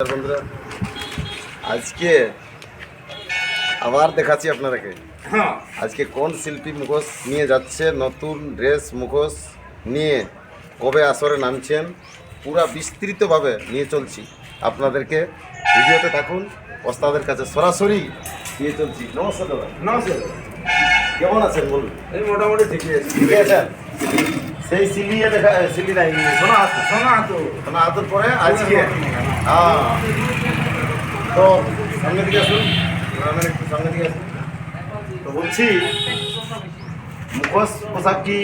বন্ধুরা। আজকে আবার দেখাচ্ছি আপনারাকে হ্যাঁ। আজকে কোন শিল্পী মুখোশ নিয়ে যাচ্ছে নতুন ড্রেস মুখোশ নিয়ে কবে আসরে নামছেন পুরা বিস্তৃতভাবে নিয়ে চলছি। আপনাদেরকে ভিডিওতে থাকুন ওস্তাদের কাছে সরাসরি নিয়ে চলছি। নমস্কার দাদা। নমস্কার। কেমন আছেন বলুন? এই মোটামুটি ঠিকই আছে। ঠিক আছেন? সেই সিলিয়ে দেখা সিলি নাই। শোনা আছে শোনা তো শোনা আসার পরে আজকে হ্যাঁ তো সামনে দিকে আসুন। গ্রামের একটু সামনে দিকে আসুন। তো বলছি মুখোশ পোশাক কি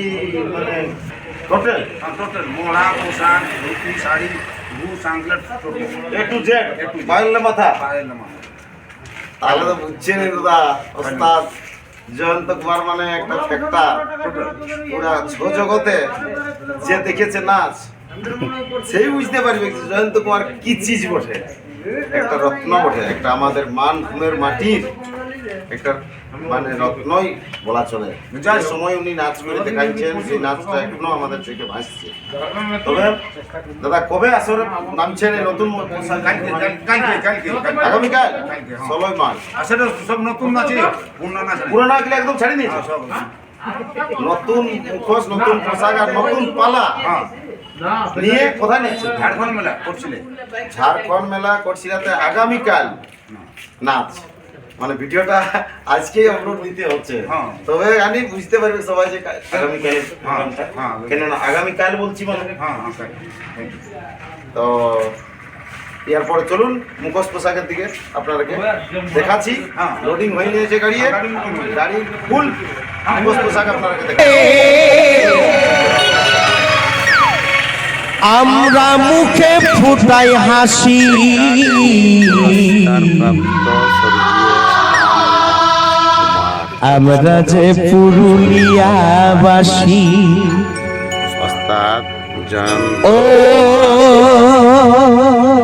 মানে টোটাল টোটাল মোড়া পোশাক dhoti sari total A to Z বাইরে মাথা? পায়ের নামা তাহলে তো বুঝছেন দাদা ওস্তাদ জয়ন্ত কুমার মানে একটা ফ্যাক্টর পুরা ছো জগতে যে দেখেছে নাচ সেই বুঝতে পারবে জয়ন্ত কুমার কি চিজ বটে একটা রত্ন বটে একটা আমাদের মান মাটির একটা মানে রত্নই বলা চলে। যার সময় উনি নাচ করে দেখাচ্ছেন সেই নাচটা এখনও আমাদের ভাসছে। তবে দাদা কবে আসরে নামছেন নতুন আগামীকাল হ্যাঁ। ষোলোই মার্চ। আসলে সব নতুন পুরনো পুরোনো গেলে একদম ছাড়ি হ্যাঁ, নতুন মুখোশ নতুন পোশাক আর নতুন পালা। হ্যাঁ। নিয়ে কোথায় নিচ্ছে ঝাড়খণ্ড মেলা করছিলে ঝাড়খণ্ড মেলা করছিলাতে আগামীকাল নাচ মানে ভিডিওটা আজকেই আপলোড দিতে হচ্ছে হ্যাঁ। তবে আমি বুঝতে পারবে সবাই যে আগামীকাল হ্যাঁ, হ্যাঁ। কেন না আগামীকাল বলছি মানে হ্যাঁ হ্যাঁ। তো এরপরে চলুন মুখোশ পোশাকের দিকে আপনাদেরকে দেখাচ্ছি হ্যাঁ। লোডিং হয়ে নিয়েছে গাড়ি গাড়ি হয়ে ফুল মুখোশ পোশাক আপনাদেরকে দেখা আমরা মুখে ফুটাই হাসি। আমরা যে পুরুলিয়াবাসী। ও।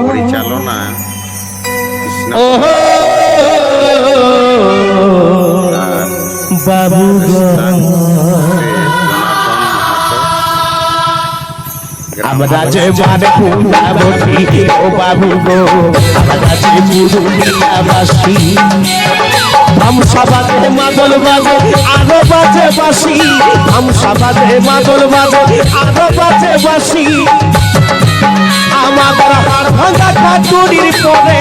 পরিচালনা বাবু আমরা যে মানে পুরাবতী ও বাবু গো আমরা যে পুরুলিয়াবাসী আমসাবাদে মাদল বাজে আরও বাজে বাসি আমসাবাদে মাদল বাজে আরও বাজে বাসি আমাদের হাড় ভাঙা খাতুরির পরে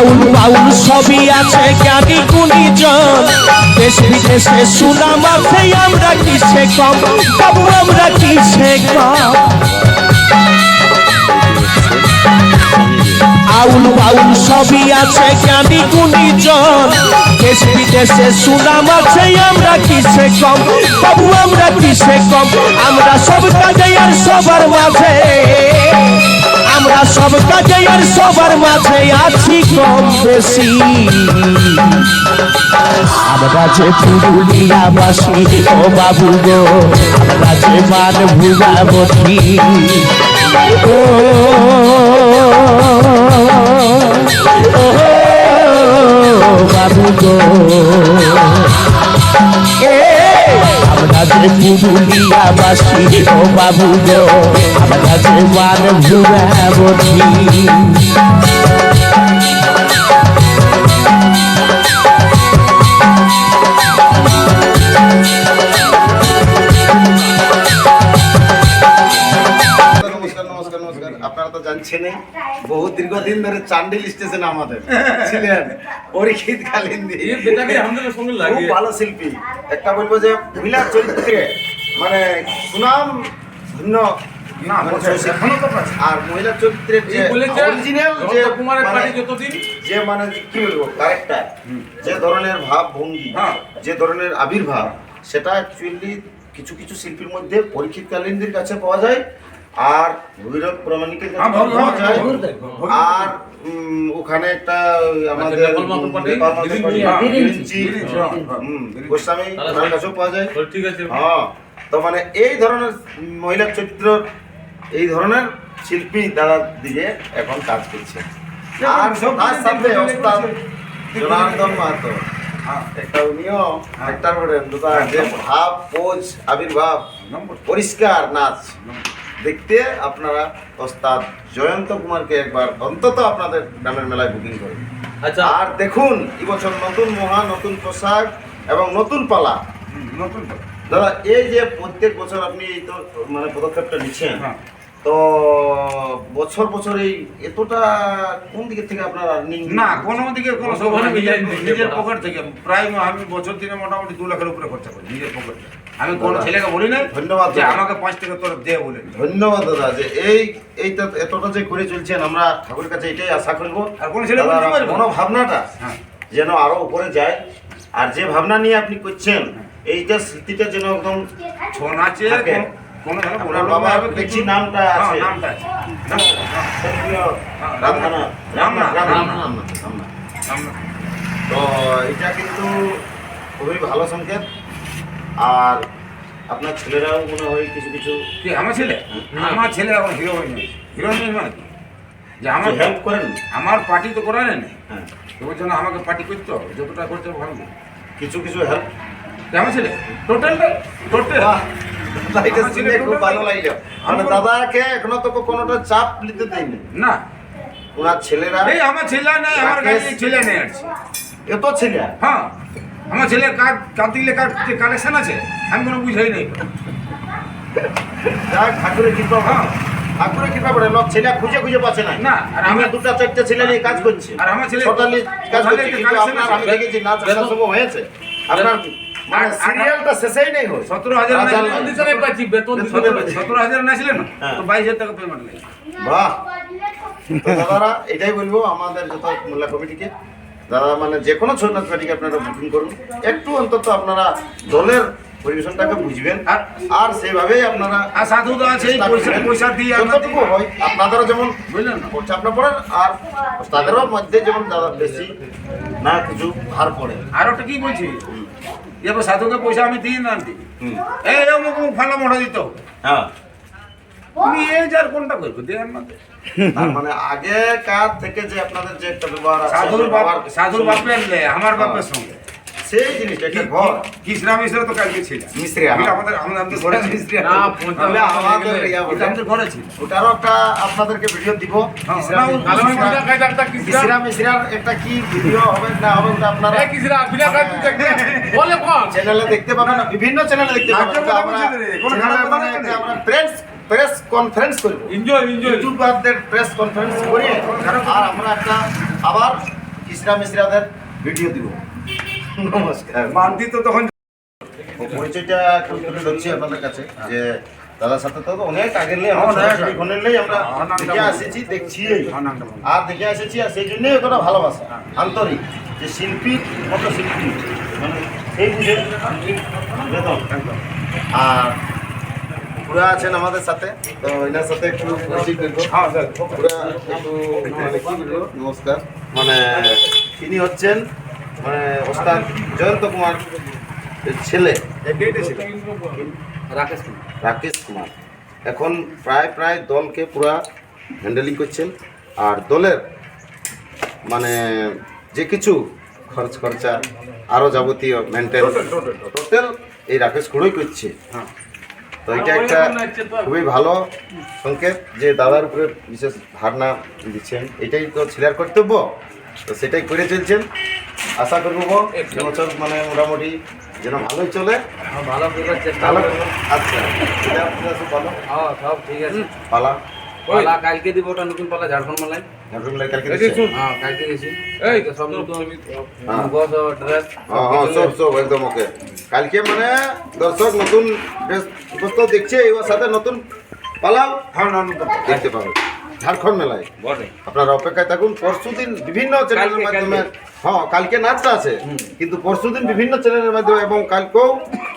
আউল বাউল সবই আছে জ্ঞানী গুণীজন। দেশ বিদেশে সুনাম আছে, আমরা কিসে কম? বাবু, আমরা কিসে কম? আউল বাউল সবই আছে জ্ঞানী গুণীজন। দেশ বিদেশে সুনাম আছে, আমরা কিসে কম? বাবু, আমরা কিসে কম? আমরা সব কাজে আর সবার মাঝে। আমরা সব কাজে আর সবার মাঝে আছি কম বেশি আমরা যে পুরুলিয়া বাসি ও বাবু গো আমরা যে মান ভুগাবতী ও ও বাবু গো যে পুরুলিয়া বাসি ও বাবু গো আমরা যে মান ভুগাবতী ছেলে বহু দীর্ঘদিন ধরে চান্ডিল স্টেশন আমাদের। ছিলেন পরীক্ষিত খুব ভালো শিল্পী। একটা বলব যে মহিলার চরিত্রে মানে সুনাম ধন্য মানে আর মানে যে মানে কি বলব ক্যারেক্টার যে ধরনের ভাব ভঙ্গি যে ধরনের আবির্ভাব সেটা অ্যাকচুয়ালি কিছু কিছু শিল্পীর মধ্যে পরীক্ষিত কালীনদের কাছে পাওয়া যায়। আর ভৈরব প্রমাণিকের কাছে হ্যাঁ, পাওয়া যায়। ভৈরব, ভৈরব। আর ওখানে একটা আমাদের হ্যাঁ, হ্যাঁ, হ্যাঁ, বিরিঞ্চি। গোস্বামী কাছেও পাওয়া যায়। ঠিক আছে। হ্যাঁ তো মানে এই ধরনের মহিলা চরিত্র এই ধরনের শিল্পী দাদা দিকে এখন কাজ করছে। আর সব তার সাথে জনার্দন মাহাতো। হ্যাঁ, একটা উনিও একটা করেন যে ভাব পোজ আবির্ভাব পরিষ্কার নাচ। দেখতে আপনারা ওস্তাদ জয়ন্ত কুমারকে একবার অন্তত আপনাদের গ্রামের মেলায় বুকিং করুন আচ্ছা। আর দেখুন এবছর নতুন মহা নতুন পোশাক এবং নতুন পালা। নতুন পালা। দাদা এই যে প্রত্যেক বছর আপনি এই তো মানে পদক্ষেপটা নিচ্ছেন হ্যাঁ। তো বছর বছর এই এতটা কোন দিকে থেকে আপনার আর্নিং না কোনো দিকে কোনো নিজের পকেট থেকে প্রায় আমি বছর দিনে মোটামুটি দু লাখের উপরে খরচা করি নিজের পকেট আমি কোনো ছেলেকে বলি না ধন্যবাদ যে আমাকে পাঁচ টাকা তোর দে বলে। ধন্যবাদ দাদা যে এই এইটা এতটা যে করে চলছেন আমরা ঠাকুরের কাছে এটাই আশা করব। আর কোনো ছেলে দাদা, বলতে পারবে না। মনো ভাবনাটা হ্যাঁ। যেন আরও উপরে যায়। আর যে ভাবনা নিয়ে আপনি করছেন এইটা স্মৃতিটা যেন একদম ছৌ নাচে নামটা হ্যাঁ, আছে। নামটা আছে। হ্যাঁ, রামনাথ। রামনাথ, রামনাথ। রামনাথ। রামনাথ রামনাথ তো এটা কিন্তু খুবই ভালো সংকেত। আর আপনার ছেলেরাও মনে হয় কিছু কিছু কি আমার ছেলে? আমার ছেলে এখন হিরো হয়নি? হিরো হয়নি মানে কি? যে আমার হেল্প করেন। আমার পার্টি তো করা নেই হ্যাঁ এবার জন্য আমাকে পার্টি করতে হবে। যতটা করতে হবে ভালো কিছু কিছু হেল্প আমার ছেলে? টোটালটা টোটাল এটা শুনে খুব ভালো লাগল। মানে দাদাকে এখনও তো কোনোটা চাপ নিতে দেয়নি। না। ওনার ছেলেরা এই আমার ছেলে নেই আমার কাছে ছেলে নেই আছে এত ছেলে। হ্যাঁ আমার যে আছে আমি কোনো বুঝাই নেই। যাক ঠাকুরের কৃপা হ্যাঁ। ঠাকুরের কৃপা করে লোক ছেলে খুঁজে খুঁজে পাচ্ছে না। না, আর আমি আমার- দুটা চারটে ছেলে নিয়ে কাজ করছি। আর আমার ছেলে- কাজ করছি কিন্তু আপনার আমি দেখেছি সময় হয়েছে। আপনার মানে সিরিয়ালটা শেষেই নেই হয়। সতেরো হাজার দিতে পারছি বেতন সতেরো হাজার না ছিলেন হ্যাঁ। তো বাইশ হাজার টাকা পেমেন্ট বাহ। দাদারা এটাই বলব আমাদের যত মোল্লা কমিটিকে দাদা মানে যে কোনো ছোট নাচ পার্টিকে আপনারা বুকিং করুন। একটু অন্তত আপনারা দলের পরিবেশনটাকে বুঝবেন। আর- আর সেভাবেই আপনারা আর সাধু আছে চেষ্টা পয়সা পয়সা দিয়ে যতটুকু হয় আপনাদেরও যেমন বুঝলেন না? চাপনা পড়েন আর তাদেরও মধ্যে যেমন দাদা বেশি না কিছু ভার পড়ে। আর একটা কি বলছি? এবার সাধুকে পয়সা আমি দিই না দিই এই অমুক ফালা মোড়া দিত। হ্যাঁ। এই যার কোনটা করব দেন না মানে আগে কার থেকে যে আপনাদের যে একটা ব্যবহার সাধুর বাপ সাধুর বাপের আমার বাপের সঙ্গে। সেই জিনিসটা একটা ঘর। মিশ্র তো কালকে ছিল মিস্ত্রি এটা আমাদের ঘরে মিস্ত্রি না, তাহলে আমাদের গেলে- ওটা বলে। আমাদের ঘরে ছিল। ওটারও একটা আপনাদেরকে ভিডিও দিব। হ্যাঁ, একটা কিসরা কি ভিডিও হবে না হবে ওটা আপনারা কিসরা বিনা বলে কোন চ্যানেলে দেখতে পাবেন বিভিন্ন চ্যানেলে দেখতে পাবেন। আমরা আমরা প্রেস কনফারেন্স করব। এনজয় এনজয় ইউটিউবারদের প্রেস কনফারেন্স করে আর আমরা একটা আবার ইসরা মিশ্রাদের ভিডিও দিব। নমস্কার। মান্তি তো তখন পরিচয়টা তুলে ধরছি আপনাদের কাছে যে দাদার সাথে তো অনেক আগের নেই অনেক নেই আমরা হ্যাঁ, দেখে। এসেছি দেখছি। আর দেখে এসেছি আর সেই জন্যই ওটা ভালোবাসা আন্তরিক যে শিল্পীর মতো শিল্পী মানে সেই বুঝে আর পুরা আছেন আমাদের সাথে তো এনার সাথে একটু করব হ্যাঁ স্যার। পুরা একটু মানে নমস্কার। মানে তিনি হচ্ছেন মানে ওস্তাদ জয়ন্ত কুমার ছেলে। রাকেশ রাকেশ কুমার। এখন প্রায় প্রায় দলকে পুরা হ্যান্ডেলিং করছেন। আর দলের মানে যে কিছু খরচ খরচা আরও যাবতীয় মেনটেন টোটাল এই রাকেশ খুঁড়োই করছে। হ্যাঁ। তো এটা একটা খুবই ভালো সংকেত যে দাদার উপরে বিশেষ ধারণা দিচ্ছেন। এটাই তো ছেলের কর্তব্য। তো সেটাই করে চলছেন। আশা করব এবছর মানে মোটামুটি যেন ভালোই চলে। ভালো করার চেষ্টা করব। আচ্ছা ভালো হ্যাঁ সব ঠিক আছে। পালা। পালা কালকে দিব ওটা নতুন পালা ঝাড়খণ্ড মালাই ঝাড়খণ্ড মেলায় কালকে এই হ্যাঁ কালকে গেছি এই, তো সব নতুন হ্যাঁ। বস ড্রেস হ্যাঁ হ্যাঁ সব সব একদম ওকে। কালকে মানে দর্শক নতুন ড্রেস দেখছে এবার সাথে নতুন পালাও। হ্যাঁ না দেখতে পাবে। ঝাড়খণ্ড মেলায়। বটে। আপনারা অপেক্ষায় থাকুন পরশু দিন বিভিন্ন চ্যানেলের মাধ্যমে হ্যাঁ কালকে নাচটা আছে কিন্তু পরশু দিন বিভিন্ন চ্যানেলের মাধ্যমে এবং কালকেও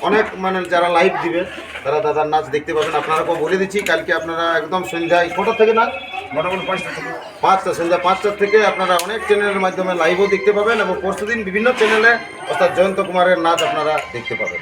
অনেক মানে যারা লাইভ দিবে তারা দাদার নাচ দেখতে পাবেন। আপনারাকেও বলে দিচ্ছি কালকে আপনারা একদম সন্ধ্যায় কটা থেকে নাচ? মোটামুটি পাঁচটা থেকে। পাঁচটা সন্ধ্যা পাঁচটার থেকে আপনারা অনেক চ্যানেলের মাধ্যমে লাইভও দেখতে পাবেন এবং পরশু দিন বিভিন্ন চ্যানেলে অর্থাৎ জয়ন্ত কুমারের নাচ আপনারা দেখতে পাবেন।